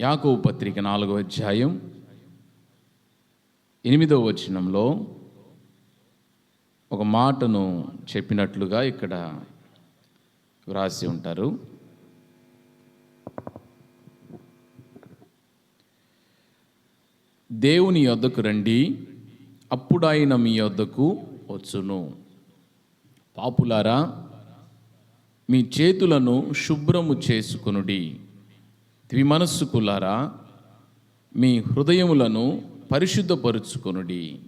యాకోబు పత్రిక నాలుగో అధ్యాయం ఎనిమిదో వచనంలో ఒక మాటను చెప్పినట్లుగా ఇక్కడ వ్రాసి ఉంటారు. దేవుని యొద్దకు రండి అప్పుడు ఆయన మీ యొద్దకు వచ్చును. పాపులారా మీ చేతులను శుభ్రము చేసుకొనుడి. ద్విమనస్సుకులారా మీ హృదయములను పరిశుద్ధపరుచుకొనుడి.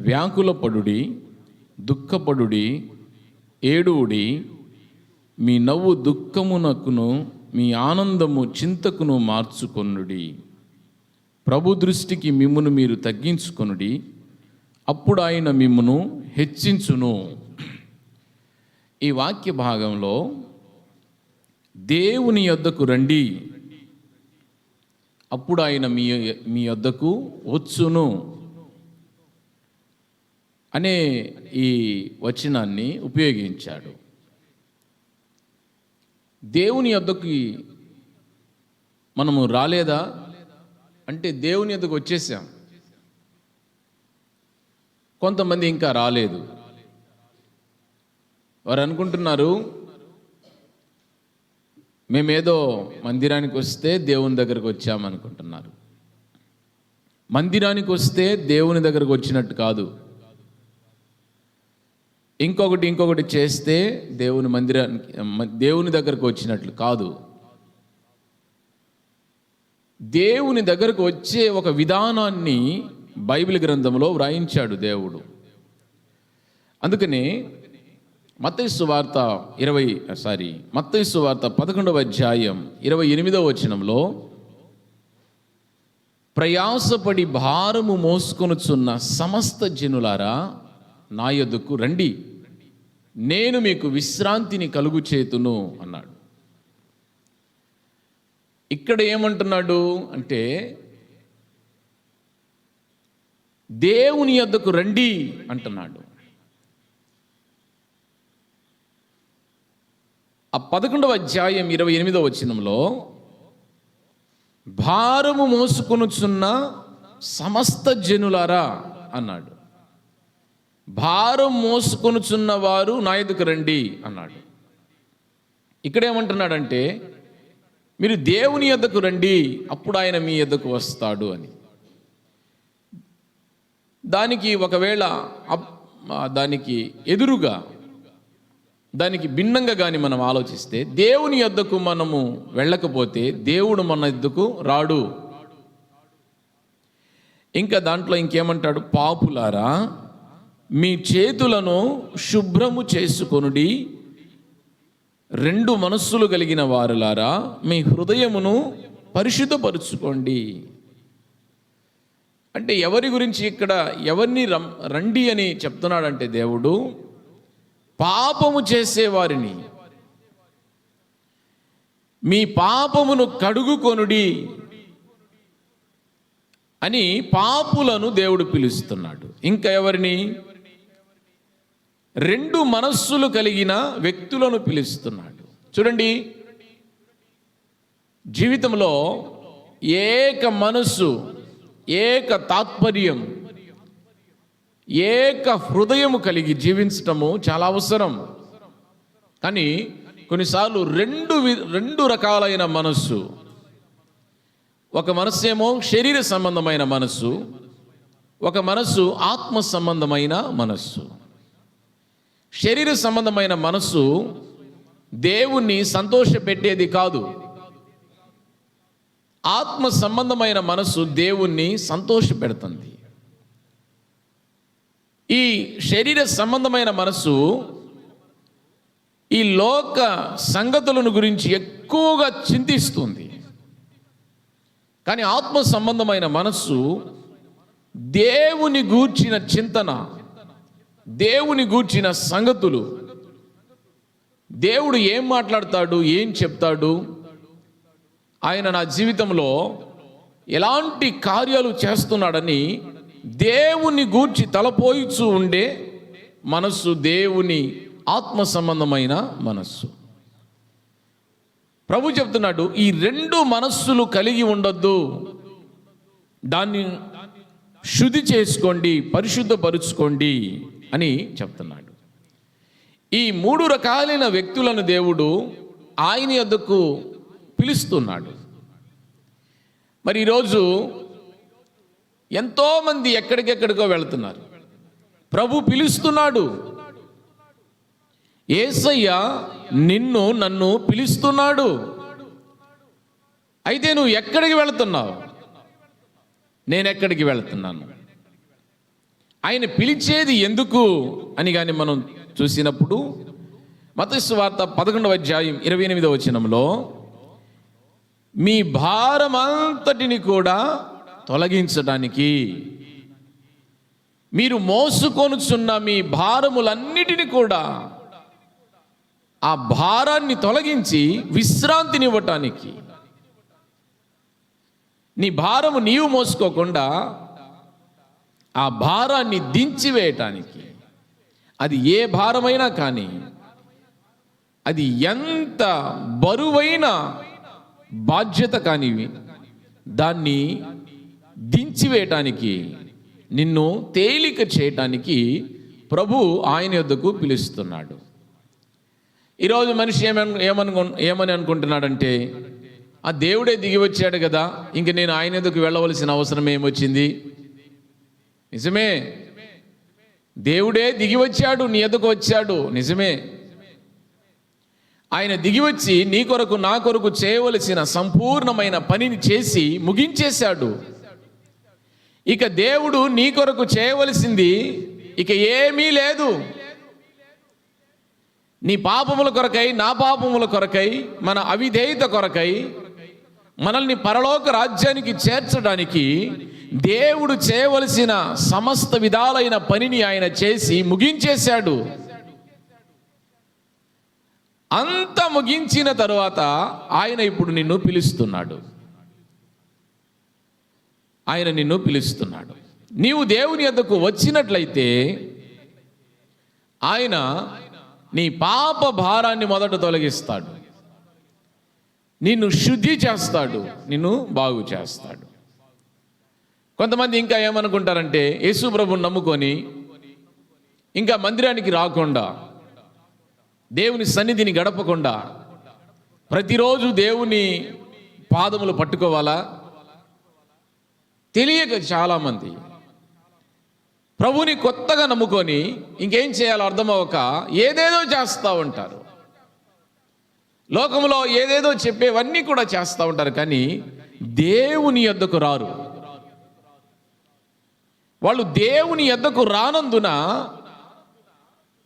వ్యాకులపడుడి దుఃఖపడుడి ఏడువుడి. మీ నవ్వు దుఃఖమునకును మీ ఆనందము చింతకును మార్చుకొనుడి. ప్రభు దృష్టికి మిమ్మును మీరు తగ్గించుకొనుడి. అప్పుడు ఆయన మిమ్మును హెచ్చించును. ఈ వాక్య భాగంలో దేవుని యొద్దకు రండి. అప్పుడు ఆయన మీ మీ యొద్దకు వచ్చును. అనే ఈ వచనాన్ని ఉపయోగించాడు. దేవుని యొద్దకి మనము రాలేదా? అంటే దేవుని యొద్దకు వచ్చేసాం. కొంతమంది ఇంకా రాలేదు. వారు అనుకుంటున్నారు మేమేదో మందిరానికి వస్తే దేవుని దగ్గరకు వచ్చామనుకుంటున్నారు మందిరానికి వస్తే దేవుని దగ్గరకు వచ్చినట్టు కాదు. ఇంకొకటి ఇంకొకటి చేస్తే దేవుని మందిరానికి దేవుని దగ్గరకు వచ్చినట్లు కాదు. దేవుని దగ్గరకు వచ్చే ఒక విధానాన్ని బైబిల్ గ్రంథంలో వ్రాయించాడు దేవుడు. అందుకని మత్తయి వార్త ఇరవై సారీ మత్తయి వార్త పదకొండవ అధ్యాయం ఇరవై ఎనిమిదవ వచనంలో ప్రయాసపడి భారము మోసుకొనుచున్న సమస్త జనులారా నా యొద్దకు రండి. నేను మీకు విశ్రాంతిని కలుగు చేతును అన్నాడు. ఇక్కడ ఏమంటున్నాడు అంటే దేవుని యొద్దకు రండి అంటున్నాడు. ఆ పదకొండవ అధ్యాయం ఇరవై ఎనిమిదవ వచనంలో భారము మోసుకొనుచున్న సమస్త జనులారా అన్నాడు. భారం మోసుకొనుచున్న వారు నా ఎదుకు రండి అన్నాడు. ఇక్కడ ఏమంటున్నాడంటే మీరు దేవుని ఎద్దకు రండి అప్పుడు ఆయన మీ ఎద్దకు వస్తాడు అని. దానికి ఒకవేళ అప్- దానికి ఎదురుగా దానికి భిన్నంగా కానీ మనం ఆలోచిస్తే దేవుని యొద్దకు మనము వెళ్ళకపోతే దేవుడు మన యొద్దకు రాడు. ఇంకా దాంట్లో ఇంకేమంటాడు? పాపులారా మీ చేతులను శుభ్రము చేసుకొనుడి. రెండు మనస్సులు కలిగిన వారులారా మీ హృదయమును పరిశుద్ధపరుచుకోండి. అంటే ఎవరి గురించి ఇక్కడ ఎవరిని రం- రండి అని చెప్తున్నాడంటే దేవుడు పాపము చేసేవారిని. మీ పాపమును కడుగుకొనుడి అని పాపులను దేవుడు పిలుస్తున్నాడు. ఇంకా ఎవరిని? రెండు మనస్సులు కలిగిన వ్యక్తులను పిలుస్తున్నాడు. చూడండి. జీవితంలో ఏక మనస్సు ఏక తాత్పర్యం ఏక హృదయము కలిగి జీవించటము చాలా అవసరం. కానీ కొన్నిసార్లు రెండు వి- రెండు రకాలైన మనస్సు. ఒక మనస్సు ఏమో శరీర సంబంధమైన మనస్సు ఒక మనస్సు ఆత్మ సంబంధమైన మనస్సు. శరీర సంబంధమైన మనస్సు దేవుణ్ణి సంతోషపెట్టేది కాదు. ఆత్మ సంబంధమైన మనస్సు దేవుణ్ణి సంతోషపెడుతుంది. ఈ శరీర సంబంధమైన మనస్సు ఈ లోక సంగతులను గురించి ఎక్కువగా చింతిస్తుంది. కానీ ఆత్మ సంబంధమైన మనస్సు దేవుని గూర్చిన చింతన దేవుని గూర్చిన సంగతులు. దేవుడు ఏం మాట్లాడతాడు ఏం చెప్తాడు? ఆయన నా జీవితంలో ఎలాంటి కార్యాలు చేస్తున్నాడని దేవుని గూర్చి తలపోయిచు ఉండే మనస్సు దేవుని ఆత్మ సంబంధమైన మనస్సు. ప్రభు చెప్తున్నాడు ఈ రెండు మనస్సులు కలిగి ఉండొద్దు. దాన్ని శుద్ధి చేసుకోండి పరిశుద్ధపరుచుకోండి అని చెప్తున్నాడు. ఈ మూడు రకాలైన వ్యక్తులను దేవుడు ఆయన యొద్దకు పిలుస్తున్నాడు. మరి ఈరోజు ఎంతోమంది ఎక్కడికెక్కడికో వెళ్తున్నారు. ప్రభు పిలుస్తున్నాడు. ఏసయ్య నిన్ను నన్ను పిలుస్తున్నాడు. అయితే నువ్వు ఎక్కడికి వెళుతున్నావు? నేను ఎక్కడికి వెళుతున్నాను? ఆయన పిలిచేది ఎందుకు అని కానీ మనం చూసినప్పుడు మతస్సు వార్త పదకొండవ అధ్యాయం ఇరవై ఎనిమిదవ వచనంలో మీ భారమంతటిని కూడా తొలగించడానికి. మీరు మోసుకొనుచున్న మీ భారములన్నిటిని కూడా ఆ భారాన్ని తొలగించి విశ్రాంతినివ్వటానికి. నీ భారము నీవు మోసుకోకుండా ఆ భారాన్ని దించివేయటానికి. అది ఏ భారమైనా కానీ అది ఎంత బరువైన బాధ్యత కానివి దాన్ని దించివేయటానికి నిన్ను తేలిక చేయటానికి ప్రభు ఆయన యొద్దకు పిలుస్తున్నాడు. ఈరోజు మనిషి ఏమను ఏమనుకు ఏమని అనుకుంటున్నాడంటే ఆ దేవుడే దిగి వచ్చాడు కదా ఇంక నేను ఆయన ఎదుకు వెళ్ళవలసిన అవసరం ఏమొచ్చింది? నిజమే. దేవుడే దిగి వచ్చాడు నీ ఎదుకు వచ్చాడు. నిజమే. ఆయన దిగి వచ్చి నీ కొరకు నా కొరకు చేయవలసిన సంపూర్ణమైన పనిని చేసి ముగించేశాడు. ఇక దేవుడు నీ కొరకు చేయవలసింది ఇక ఏమీ లేదు. నీ పాపముల కొరకై నా పాపముల కొరకై మన అవిధేయత కొరకై మనల్ని పరలోక రాజ్యానికి చేర్చడానికి దేవుడు చేయవలసిన సమస్త విధాలైన పనిని ఆయన చేసి ముగించేశాడు. అంత ముగించిన తరువాత ఆయన ఇప్పుడు నిన్ను పిలుస్తున్నాడు. ఆయన నిన్ను పిలుస్తున్నాడు. నీవు దేవుని యొద్దకు వచ్చినట్లయితే ఆయన నీ పాప భారాన్ని మొదట తొలగిస్తాడు. నిన్ను శుద్ధి చేస్తాడు నిన్ను బాగు చేస్తాడు. కొంతమంది ఇంకా ఏమనుకుంటారంటే యేసు ప్రభుని నమ్ముకొని ఇంకా మందిరానికి రాకుండా దేవుని సన్నిధిని గడపకుండా ప్రతిరోజు దేవుని పాదములు పట్టుకోవాలా? తెలియక చాలామంది ప్రభుని కొత్తగా నమ్ముకొని ఇంకేం చేయాలో అర్థమవక ఏదేదో చేస్తూ ఉంటారు. లోకంలో ఏదేదో చెప్పేవన్నీ కూడా చేస్తూ ఉంటారు కానీ దేవుని యొద్దకు రారు. వాళ్ళు దేవుని యొద్దకు రానందున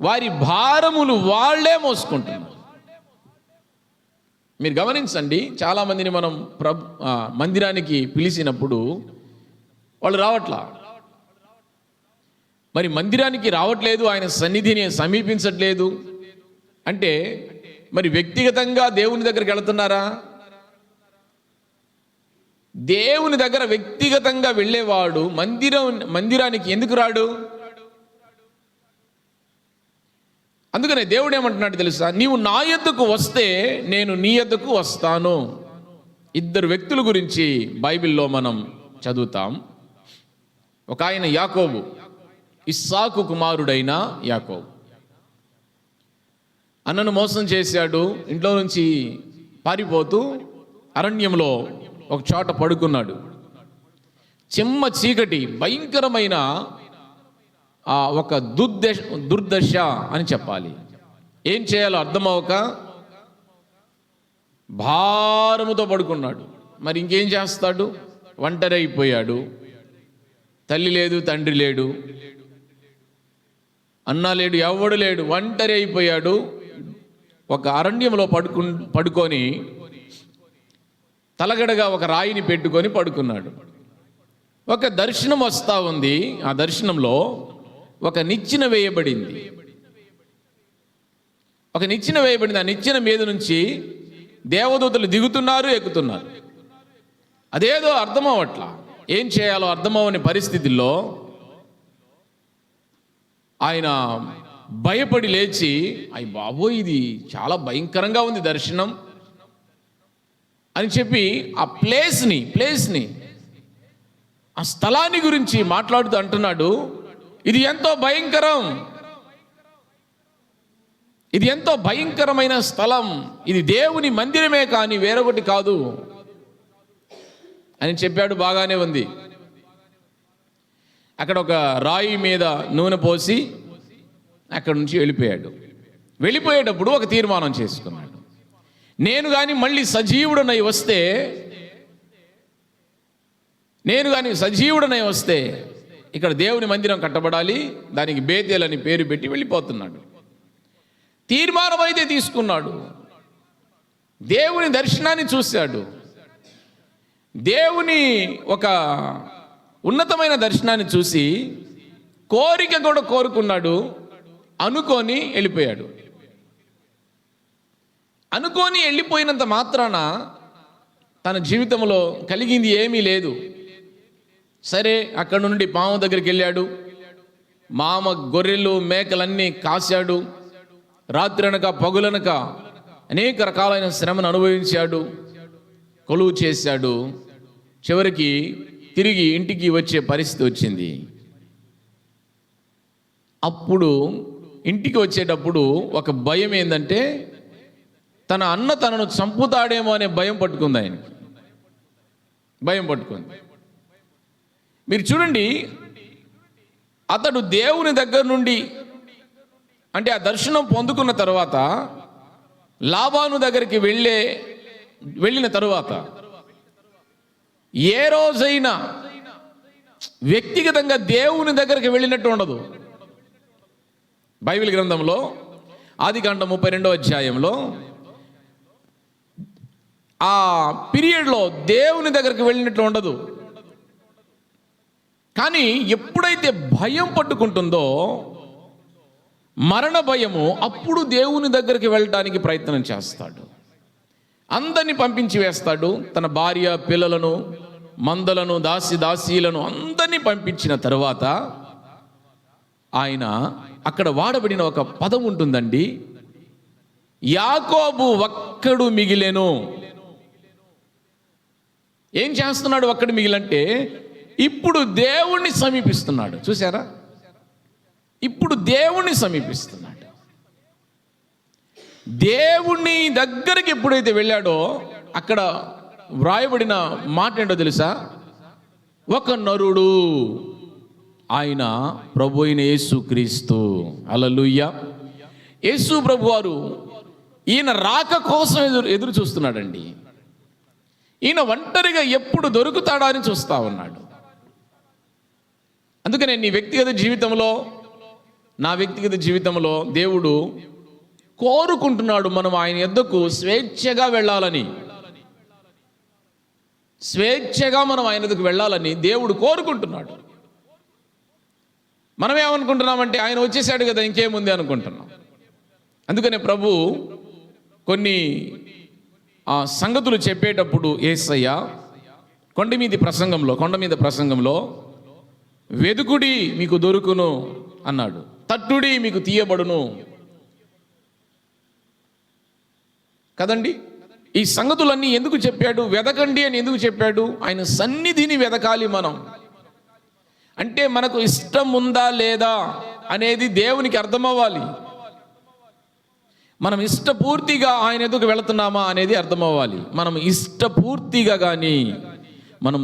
వారి భారములు వాళ్ళే మోసుకుంటున్నారు. మీరు గమనించండి చాలామందిని మనం ప్రభు ఆ, మందిరానికి పిలిచినప్పుడు వాళ్ళు రావట్లా? మరి మందిరానికి రావట్లేదు ఆయన సన్నిధిని సమీపించట్లేదు. అంటే మరి వ్యక్తిగతంగా దేవుని దగ్గరికి వెళుతున్నారా? దేవుని దగ్గర వ్యక్తిగతంగా వెళ్ళేవాడు మందిరం మందిరానికి ఎందుకు రాడు? అందుకనే దేవుడు ఏమంటున్నాడు తెలుసా? నీవు నా ఎద్దుకు వస్తే నేను నీ ఎద్దుకు వస్తాను. ఇద్దరు వ్యక్తుల గురించి బైబిల్లో మనం చదువుతాం. ఒక ఆయన యాకోబు ఇస్సాకు కుమారుడైన యాకోబు. అన్నను మోసం చేశాడు ఇంట్లో నుంచి పారిపోతూ అరణ్యంలో ఒక చోట పడుకున్నాడు. చెమ్మ చీకటి భయంకరమైన ఆ ఒక దుర్దశ దుర్దశ అని చెప్పాలి. ఏం చేయాలో అర్థమవక భారముతో పడుకున్నాడు. మరి ఇంకేం చేస్తాడు? ఒంటరి అయిపోయాడు. తల్లి లేదు తండ్రి లేడు. అన్న లేడు ఎవడు లేడు. ఒంటరి అయిపోయాడు. ఒక అరణ్యంలో పడుకు పడుకొని తలగడగా ఒక రాయిని పెట్టుకొని పడుకున్నాడు. ఒక దర్శనం వస్తూ ఉంది. ఆ దర్శనంలో ఒక నిచ్చిన వేయబడింది. ఒక నిచ్చిన వేయబడింది. ఆ నిచ్చిన మీద నుంచి దేవదూతలు దిగుతున్నారు ఎక్కుతున్నారు. అదేదో అర్థం అవట్లా ఏం చేయాలో అర్థమవని పరిస్థితుల్లో ఆయన భయపడి లేచి అయ్యి బాబోయ్ ఇది చాలా భయంకరంగా ఉంది దర్శనం అని చెప్పి ఆ ప్లేస్ని ప్లేస్ని ఆ స్థలాన్ని గురించి మాట్లాడుతూ అంటున్నాడు ఇది ఎంతో భయంకరం. ఇది ఎంతో భయంకరమైన స్థలం. ఇది దేవుని మందిరమే కానీ వేరొకటి కాదు. అని చెప్పాడు బాగానే ఉంది. అక్కడ ఒక రాయి మీద నూనె పోసి అక్కడ నుంచి వెళ్ళిపోయాడు. వెళ్ళిపోయేటప్పుడు ఒక తీర్మానం చేసుకున్నాడు. నేను కానీ మళ్ళీ సజీవుడనై వస్తే నేను కానీ సజీవుడనై వస్తే ఇక్కడ దేవుని మందిరం కట్టబడాలి దానికి బేతేల్ అని పేరు పెట్టి వెళ్ళిపోతున్నాడు. తీర్మానం అయితే తీసుకున్నాడు. దేవుని దర్శనాన్ని చూశాడు. దేవుని ఒక ఉన్నతమైన దర్శనాన్ని చూసి కోరిక కూడా కోరుకున్నాడు అనుకొని వెళ్ళిపోయాడు. అనుకొని వెళ్ళిపోయినంత మాత్రాన తన జీవితంలో కలిగింది ఏమీ లేదు. సరే అక్కడ నుండి పాము దగ్గరికి వెళ్ళాడు. మామ గొర్రెలు మేకలన్నీ కాశాడు. రాత్రనక పగులనక అనేక రకాలైన శ్రమను అనుభవించాడు. కొలువు చేశాడు. చివరికి తిరిగి ఇంటికి వచ్చే పరిస్థితి వచ్చింది. అప్పుడు ఇంటికి వచ్చేటప్పుడు ఒక భయం ఏంటంటే తన అన్న తనను చంపుతాడేమో అనే భయం పట్టుకుంది ఆయనకి. భయం పట్టుకుంది. మీరు చూడండి అతడు దేవుని దగ్గర నుండి అంటే ఆ దర్శనం పొందుకున్న తర్వాత లాభాను దగ్గరికి వెళ్ళే వెళ్ళిన తరువాత ఏ రోజైనా వ్యక్తిగతంగా దేవుని దగ్గరికి వెళ్ళినట్టు ఉండదు. బైబిల్ గ్రంథంలో ఆది కాండ ముప్పై రెండో అధ్యాయంలో ఆ పీరియడ్లో దేవుని దగ్గరికి వెళ్ళినట్లు ఉండదు. కానీ ఎప్పుడైతే భయం పట్టుకుంటుందో మరణ భయము అప్పుడు దేవుని దగ్గరికి వెళ్ళడానికి ప్రయత్నం చేస్తాడు. అందరిని పంపించి వేస్తాడు తన భార్య పిల్లలను మందలను దాసి దాసీలను అందరినీ పంపించిన తర్వాత ఆయన అక్కడ వాడబడిన ఒక పదం ఉంటుందండి. యాకోబు ఒక్కడు మిగిలేను. ఏం చేస్తున్నాడు ఒక్కడు మిగిలంటే ఇప్పుడు దేవుణ్ణి సమీపిస్తున్నాడు. చూసారా ఇప్పుడు దేవుణ్ణి సమీపిస్తున్నాడు. దేవుణ్ణి దగ్గరికి ఎప్పుడైతే వెళ్ళాడో అక్కడ వ్రాయబడిన మాట ఏంటో తెలుసా? ఒక నరుడు ఆయన ప్రభు అయిన యేసు క్రీస్తు. అలలుయ్య యేసు ప్రభు వారు ఈయన రాక కోసం ఎదురు ఎదురు చూస్తున్నాడండి. ఈయన ఒంటరిగా ఎప్పుడు దొరుకుతాడా అని చూస్తా ఉన్నాడు. అందుకనే నీ వ్యక్తిగత జీవితంలో నా వ్యక్తిగత జీవితంలో దేవుడు కోరుకుంటున్నాడు మనం ఆయన ఎద్దకు స్వేచ్ఛగా వెళ్ళాలని. స్వేచ్ఛగా మనం ఆయన వెళ్ళాలని దేవుడు కోరుకుంటున్నాడు. మనం ఏమనుకుంటున్నామంటే ఆయన వచ్చేసాడు కదా ఇంకేముంది అనుకుంటున్నాం. అందుకనే ప్రభు కొన్ని ఆ సంగతులు చెప్పేటప్పుడు ఏసయ్య కొండ మీది ప్రసంగంలో కొండ మీద ప్రసంగంలో వెదుకుడి మీకు దొరుకును అన్నాడు. తట్టుడి మీకు తీయబడును. కదండి? ఈ సంగతులన్నీ ఎందుకు చెప్పాడు? వెదకండి అని ఎందుకు చెప్పాడు? ఆయన సన్నిధిని వెదకాలి మనం. అంటే మనకు ఇష్టం ఉందా లేదా అనేది దేవునికి అర్థమవ్వాలి. మనం ఇష్టపూర్తిగా ఆయన ఎదుగు వెళుతున్నామా అనేది అర్థమవ్వాలి. మనం ఇష్టపూర్తిగా కానీ మనం